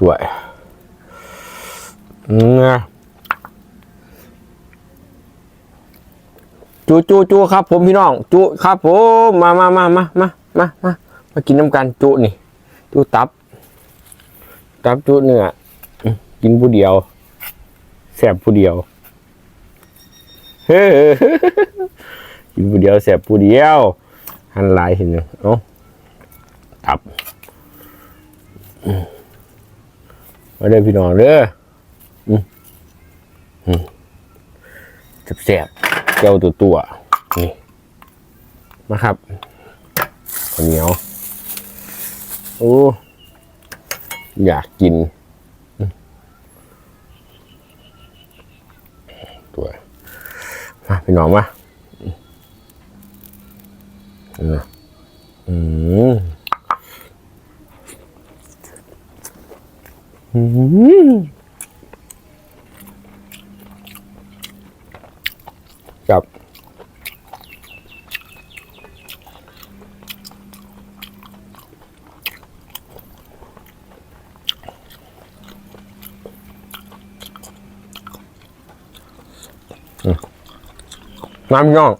ด้วยจูจูจูครับ ผมพี่น้อง จูครับผมมามามามามามามามากินน้ำกันจูนี่ จูตับ ตับจูเนื้อกินผู้เดียวแสบผู้เดียวเฮ้กินผู้เดียวแสบผู้เดียวหันลายเห็นไหมเอ้าตับอื มาเด้อพี่น้องเด้ออืมอืมแสบๆเจ้าตัวตัวนี่มาครับข้าวเหนียวโอ้อยากกินตัวมาพี่น้องมาอืมอืมอืมกับอืม น้ำย่อง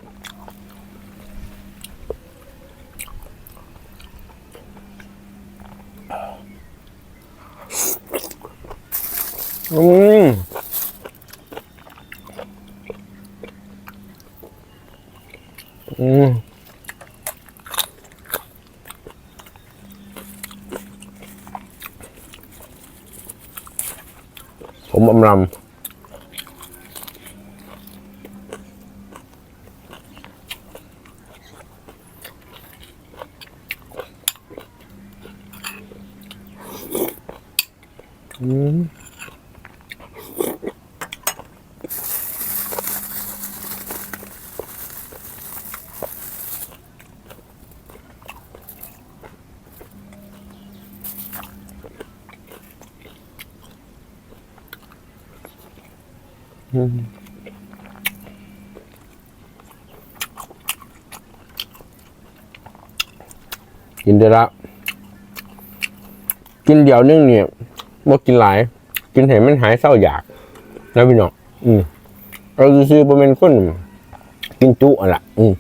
อืมอืมผมอำลำอืม กินได้ละ กินเดียวนึงเนี่ยบ่กินหลาย กินเห็นมันหายเศร้าอยากแล้วพี่น้องอืมเราซื้อๆบ่เป็นคนกินจุอะล่ะ อืม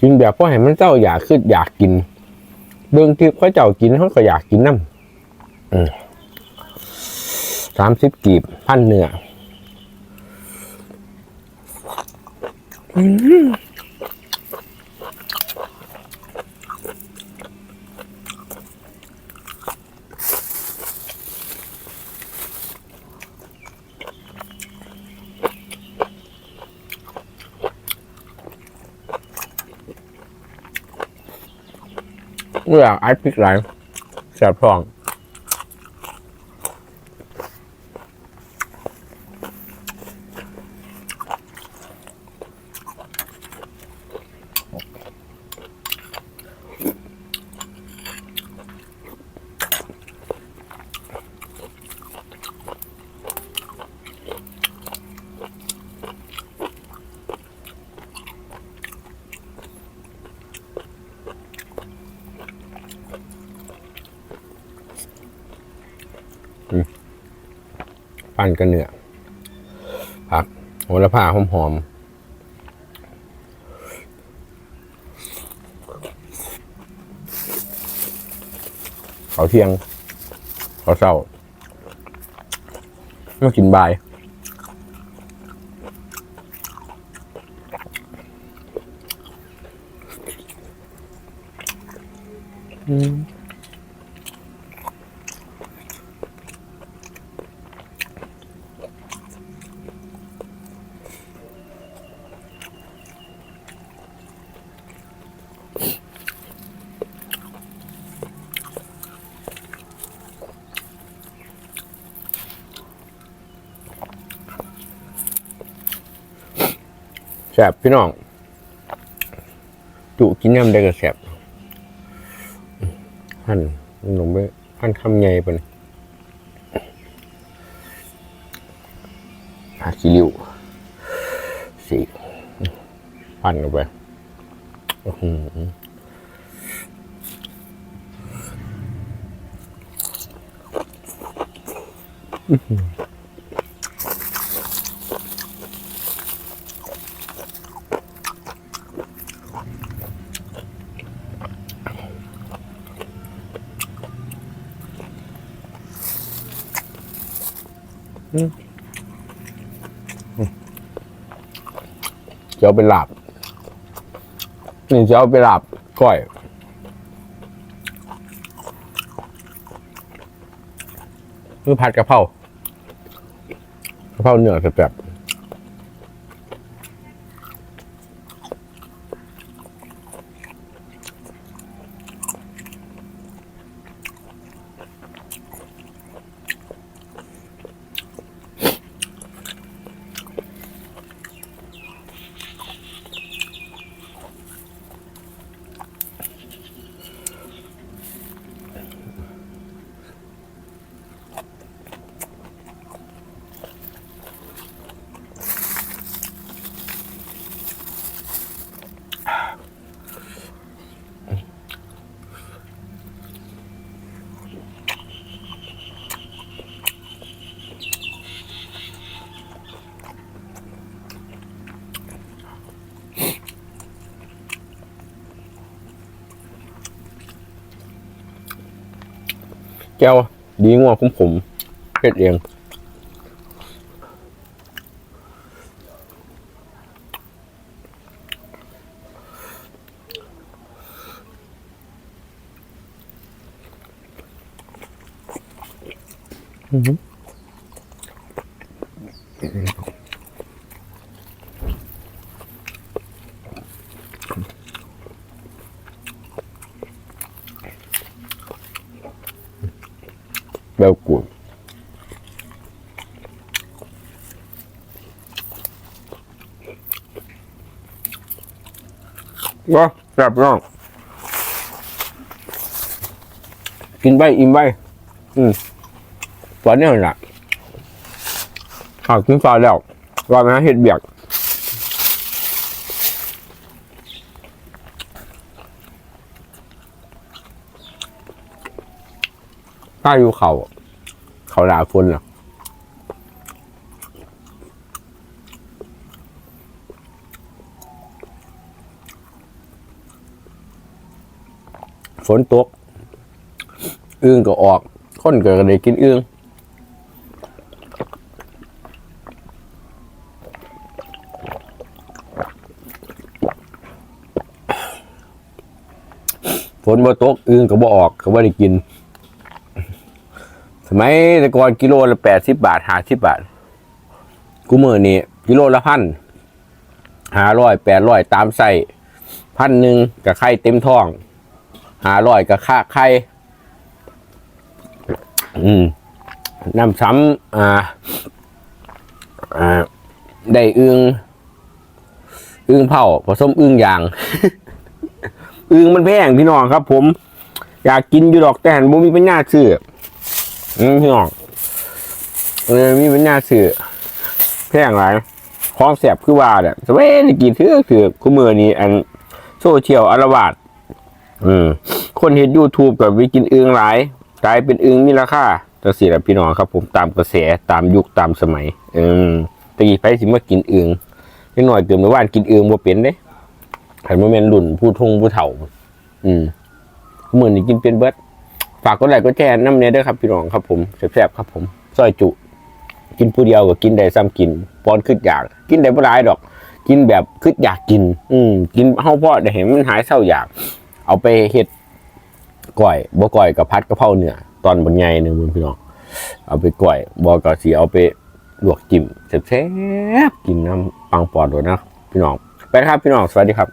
กินแบบพอเห็นมันเศร้าอยากคืออยากกิน เบิ่งที่เขาเจ้ากินเขาก็อยากกินน้ำอืม สามสิบกีบพันเนื้อเมื่อไอ้พริกไหลแสบท้อง ปั้นกันเนื้อผักโหระพาหอมหอมๆเขาเที่ยง เขาเศร้ามากินบายแส บพี่น้อง จุกินน้ำได้ก็แสบหั่นหนุ่มไปหั่นคำใหญ่ปะนผักขี้ริ้วสี่ปั่นลงไปอือ เจียวเอาไปหลาบ นี่จะเอาไปหลาบก้อยคือผัดกะเพรากะเพราเนื้อแบบ แก้วดีงัวของผมเพ็ดเองแบบกูด ก็แบบน้องกินไปอิ่มไปอืมวันนี้แหละหากกินฟ้าแล้วว่ามาเห็ดเบียกถ้าอยู่เขา เขาด่าคนเหรอ ฝนตกอึ้งก็ออกคนก็ได้กินอึ้งฝนบ่ตกอึ้งก็บ่ออกก็บ่ได้กิน สมัยแต่ก่อนกิโลละแปดสิบบาทห้าสิบบาท กูมือนี่กิโลละพันห้าร้อยแปดร้อยตามใส่พันหนึ่งกับไข่เต็มท้อง หาร้อยกับค่าไข่อืมนำซ้ำอ่าอ่าได้อึงอึงเผาผสมอึงยางอึงมันแพงพี่น้องครับ ผม อยากกินอยู่ดอกแต่หันบ่มีปัญญาซื้ออืมพี่น้องเออมีปัญญาสื่อแพงหลายของแสบคือว่าเนี่ยสมัยนี้กี่เถือคือคู่มือนี้อันโซเชียลอารวาดอืม คนเห็น YouTube กับวิกินอึงหลาย กลายเป็นอึงมีราคาจังสี่แหละพี่น้องครับ ผมตามกระแสตามยุคตามสมัย อืมตะกี้ไปสิมากินอึงนิดหน่อยเกินเมื่อวานกินอึงบ่เป็นเด้ขันโมเมนรุ่นผู้ทงผู้เฒ่า อืมเหมือนกินเป็นเบิร์ดฝากกดไลกดแชร์น้ำเนี้ยด้วยครับพี่น้องครับผมแซ่บๆครับผมซอยจุ กินผู้เดียวก็กินได้ซ้ำกินปอนขึ้นอยาก กินได้บ่หลายดอก กินแบบขึ้นอยากกิน อืมกินเฮาพ่อได้เห็นมันหายเศร้าอยาก เอาไปเฮ็ด ก้อยบ่ก้อยกับพัดกะเพราเนื้อตอนบนไงหนึงมึงพี่น้องเอาไปก้อยบ่ก็สิเอาไปลวกจิ้มแซ่บๆกินน้ำปังปอดด้วยนะพี่น้องไปครับพี่น้องสวัสดีครับ